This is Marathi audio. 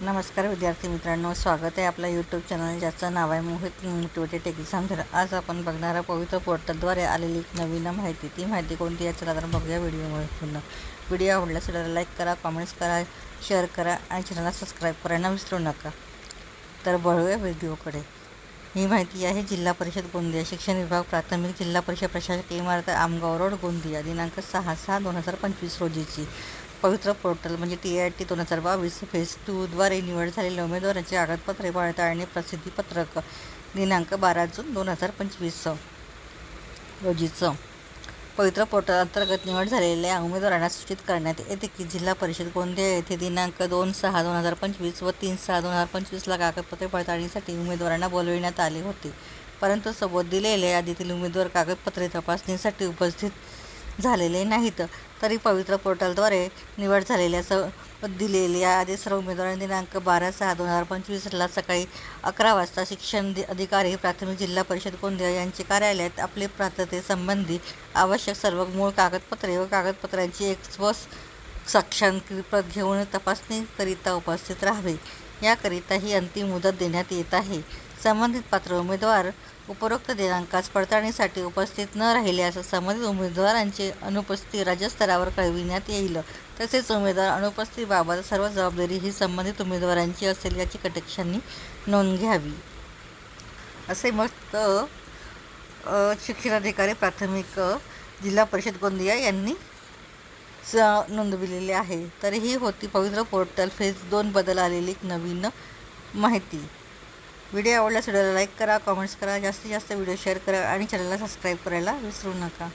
नमस्कार विद्यार्थी मित्रांनो स्वागत आहे आपल्या यूट्यूब चॅनल ज्याचं नाव आहे मोहित मोटिवेटेड एक्झाम झालं आज आपण बघणार पवित्र पोर्टलद्वारे आलेली एक नवीन माहिती. ती माहिती कोणती आहे? चला तर बघूया व्हिडिओमध्ये पूर्ण. व्हिडिओ आवडल्यास व्हिडिओला लाईक करा कॉमेंट्स करा शेअर करा आणि चॅनलला सबस्क्राईब करायला विसरू नका. तर बघूया व्हिडिओकडे. ही माहिती आहे जिल्हा परिषद गोंदिया शिक्षण विभाग प्राथमिक जिल्हा परिषद प्रशासक इमारत आमगाव रोड गोंदिया. दिनांक सहा सहा दोन हजार पंचवीस रोजीची. पवित्र पोर्टल म्हणजे टी आय टी दोन हजार बावीस फेज टूद्वारे निवड झालेल्या उमेदवारांची कागदपत्रे पडताळणी प्रसिद्धीपत्रक दिनांक बारा जून दोन हजार पंचवीस. रोजीचं. पवित्र पोर्टल अंतर्गत निवड झालेल्या उमेदवारांना सूचित करण्यात येते की जिल्हा परिषद गोंदिया येथे दिनांक दोन सहा दोन हजार पंचवीस व तीन सहा दोन हजार पंचवीसला कागदपत्रे पडताळणीसाठी उमेदवारांना बोलविण्यात आले होते. परंतु सोबत दिलेल्या यादीतील उमेदवार कागदपत्रे तपासणीसाठी उपस्थित झालेले नाहीत. तरी पवित्र पोर्टलद्वारे निवड झालेल्या स दिलेल्या आधी सर्व उमेदवारांनी दिनांक बारा सहा दोन हजार पंचवीसला सकाळी अकरा वाजता शिक्षण दि- अधिकारी प्राथमिक जिल्हा परिषद गोंदिया यांचे कार्यालयात आपले पात्रतेसंबंधी आवश्यक सर्व मूळ कागदपत्रे व कागदपत्रांची एक स्व साक्षांकित प्रत घेऊन तपासणीकरिता उपस्थित राहावे. याकरिता ही अंतिम मुदत देण्यात येत आहे. संबंधित पात्र उमेदवार उपरोक्त दिनांकास पडताळणीसाठी उपस्थित न राहिल्यास संबंधित उमेदवारांची अनुपस्थिती राज्यस्तरावर कळविण्यात येईल. तसेच उमेदवार अनुपस्थितीबाबत सर्व जबाबदारी ही संबंधित उमेदवारांची असेल याची कटाक्षांनी नोंद घ्यावी. असे मत शिक्षणाधिकारी प्राथमिक जिल्हा परिषद गोंदिया यांनी स नोंदविलेले आहे. तर ही होती पवित्र पोर्टल फेज दोन बदल आलेली एक नवीन माहिती. व्हिडिओ आवडल्यास व्हिडिओला लाईक करा कमेंट्स करा जास्तीत जास्त व्हिडिओ शेअर करा आणि चॅनलला सबस्क्राईब करायला विसरू नका.